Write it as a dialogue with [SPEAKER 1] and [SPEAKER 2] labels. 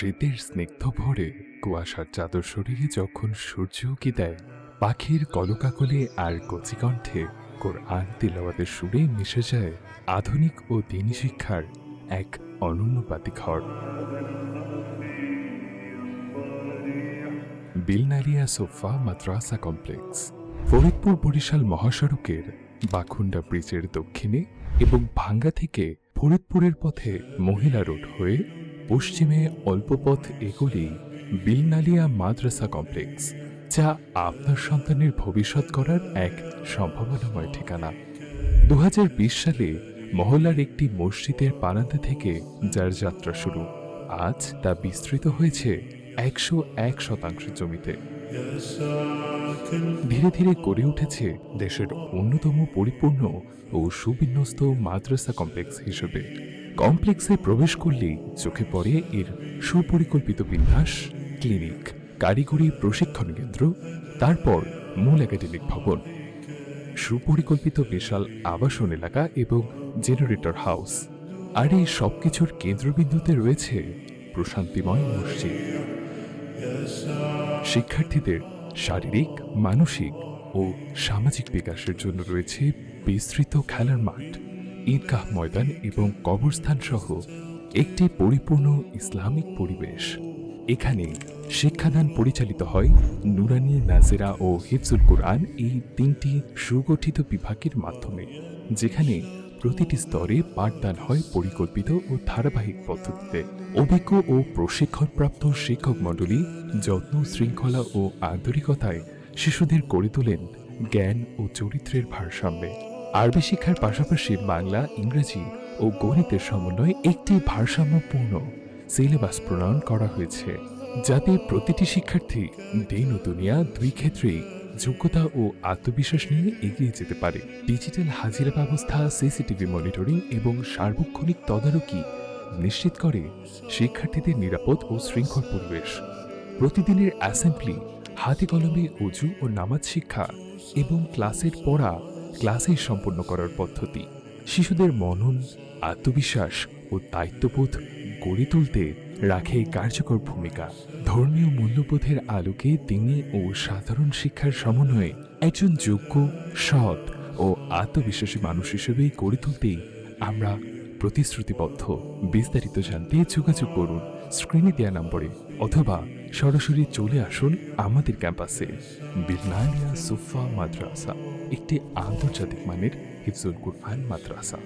[SPEAKER 1] শীতের স্নিগ্ধ ভোরে কুয়াশার চাদর শরীরে যখন সূর্য উকি দেয়, পাখির কলকাকলে আর কচিকণ্ঠে কোরআন তিলাওয়াতের সুরে মিশে যায় আধুনিক ও দিনী শিক্ষার এক অনন্য বাতিঘর বিলনারিয়া সোফা মাদ্রাসা কমপ্লেক্স, ফরিদপুর বরিশাল মহাসড়কের বাখুন্ডা ব্রিজের দক্ষিণে এবং ভাঙ্গা থেকে ফরিদপুরের পথে মহিলা রোড হয়ে পশ্চিমে অল্প পথ এগোলেই বিলনালিয়া মাদ্রাসা কমপ্লেক্স, যা আপনার সন্তানের ভবিষ্যৎ করার এক সম্ভাবনাময় ঠিকানা। দু হাজার বিশ সালে মহল্লার একটি মসজিদের বারান্দা থেকে যার যাত্রা শুরু। আজ তা বিস্তৃত হয়েছে একশো এক শতাংশ জমিতে। ধীরে ধীরে গড়ে উঠেছে দেশের অন্যতম পরিপূর্ণ ও সুবিন্যস্ত মাদ্রাসা কমপ্লেক্স হিসেবে। কমপ্লেক্সে প্রবেশ করলেই চোখে পড়ে এর সুপরিকল্পিত বিন্যাস, ক্লিনিক, কারিগরি প্রশিক্ষণ কেন্দ্র, তারপর মূল একাডেমিক ভবন। সুপরিকল্পিত বিশাল আবাসন এলাকা এবং জেনারেটর হাউস। আর এই সব কিছুর কেন্দ্রবিন্দুতে রয়েছে প্রশান্তিময় মসজিদ। শিক্ষার্থীদের শারীরিক, মানসিক ও সামাজিক বিকাশের জন্য রয়েছে বিস্তৃত খেলার মাঠ। ঈদগাহ ময়দান এবং কবরস্থান সহ একটি পরিপূর্ণ ইসলামিক পরিবেশ। এখানে শিক্ষাদান পরিচালিত হয় নুরানি নাজেরা ও হিফজুল কোরআন এই তিনটি সুগঠিত বিভাগের মাধ্যমে, যেখানে প্রতিটি স্তরে পাঠদান হয় পরিকল্পিত ও ধারাবাহিক পদ্ধতিতে। অভিজ্ঞ ও প্রশিক্ষণপ্রাপ্ত শিক্ষক মণ্ডলী যত্ন, শৃঙ্খলা ও আন্তরিকতায় শিশুদের গড়ে তোলেন জ্ঞান ও চরিত্রের ভারসাম্যে। আরবি শিক্ষার পাশাপাশি বাংলা, ইংরেজি ও গণিতের সমন্বয়ে একটি ভারসাম্যপূর্ণ সিলেবাস প্রণয়ন করা হয়েছে, যাতে প্রতিটি শিক্ষার্থী দিন ও দুনিয়া দুই ক্ষেত্রেই যোগ্যতা ও আত্মবিশ্বাস নিয়ে এগিয়ে যেতে পারে। ডিজিটাল হাজিরা ব্যবস্থা, সিসিটিভি মনিটরিং এবং সার্বক্ষণিক তদারকি নিশ্চিত করে শিক্ষার্থীদের নিরাপদ ও শৃঙ্খল পরিবেশ। প্রতিদিনের অ্যাসেম্বলি, হাতে কলমে অজু ও নামাজ শিক্ষা এবং ক্লাসের পড়া ক্লাসে সম্পন্ন করার পদ্ধতি। শিশুদের মনন, আত্মবিশ্বাস ও দায়িত্ববোধ গড়ে তুলতে রাখে কার্যকর ভূমিকা। ধর্মীয় মূল্যবোধের আলোকে তিনি ও সাধারণ শিক্ষার সমন্বয়ে একজন যোগ্য, সৎ ও আত্মবিশ্বাসী মানুষ হিসেবে গড়ে তুলতেই আমরা প্রতিশ্রুতিবদ্ধ। বিস্তারিত জানতে যোগাযোগ করুন স্ক্রিনে দেওয়া নম্বরে অথবা সরাসরি চলে আসুন আমাদের ক্যাম্পাসে। বিলনালিয়া সুফা মাদ্রাসা, একটি আন্তর্জাতিক মানের হিফজুল কুরফান মাদ্রাসা।